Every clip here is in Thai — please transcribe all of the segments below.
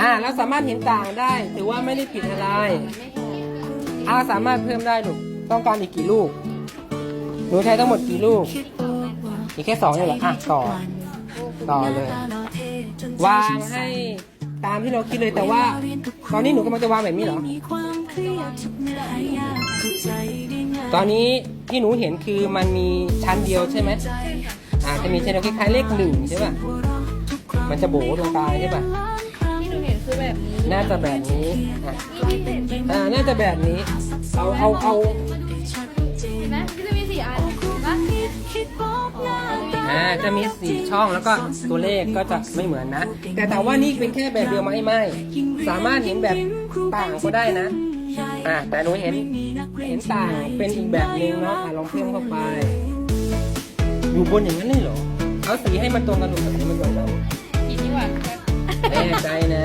อ่าเราสามารถเห็นต่างได้ ถือว่าไม่ได้ผิดอะไรอ่าสามารถเพิ่มได้ลูกต้องการอีกกี่ลูกหนูใช้ทั้งหมดกี่ลูกอีกแค่สองเลยเหรออะต่อต่อเลยวางให้ตามที่เราคิดเลยแต่ว่า ตอนนี้หนูกำลังจะวางแบบนี้เหรอ ตอนนี้ที่หนูเห็นคือมันมีชั้นเดียวใช่ไหมอาจจะมีชั้นเดียวคล้ายๆเลขหนึ่งใช่ป่ะมันจะโบตรงกลางใช่ป่ะ แบบนี้ น่าจะแบบนี้อะอ่าน่าจะแบบนี้ เอาเอาเอาเห็นไหมก็จะมีสี่อันเห็นปะอ่าจะมีสี่ช่องแล้วก็ตัวเลขก็จะไม่เหมือนนะ แต่แต่ว่านี่เป็นแค่แบบเดียวไหมไม่ สามารถเห็นแบบต่างก็ได้นะอ่าแต่หนูเห็นเห็นต่างเป็นอีกแบบนึงเนาะอะลองเพิ่มเข้าไป อยู่บนอย่างนั้นเลยเหรอเอาสีให้มันตรงกันหนูกับสีมันตรงกันกี่นี่หว่า แน่ใจนะ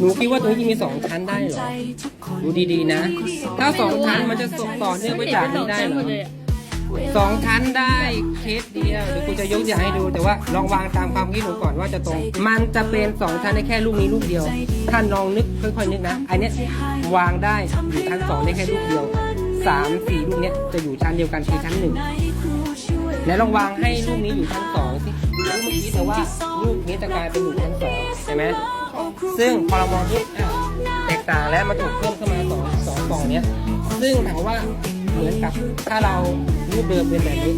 หนูคิดว่าตรงนี้จะมีสองชั้นได้เหรอ ดูดีๆนะ ถ้าสองชั้นมันจะส่งต่อเนื่องไปจากนี้ได้เหรอสองชั้นได้เคสเดียวเดี๋ยวกูจะยกอย่างให้ดูแต่ว่าลองวางตามความคิดหนูก่อนว่าจะตรง มันจะเป็นสองชั้นได้แค่ลูกนี้ลูกเดียวท่านลองนึกค่อยๆนึกนะอันเนี้ยวางได้อยู่ชั้นสองได้แค่ลูกเดียวสามสี่ลูกเนี้ยจะอยู่ชั้นเดียวกันคือชั้นหนึ่งแล้วลองวางให้ลูกนี้อยู่ชั้นสองสิลูกเมื่อกี้ แต่ว่าลูกนี้จะกลายเป็นอยู่ชั้นสองใช่ไหมซึ่งพอเรามองปุ๊บแตกต่างแล้วมาถูกเพิ่มเข้ามาสองสองกล่องเนี้ยซึ่งถามว่าเหมือนกับถ้าเรารูปเดิมเป็นแบบนี้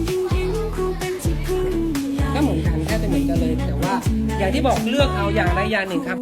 ก็เหมือนกันแค่จะเหมือนกันเลย แต่ว่าอย่างที่บอกเลือกเอาอย่างใดอย่างหนึ่งครับ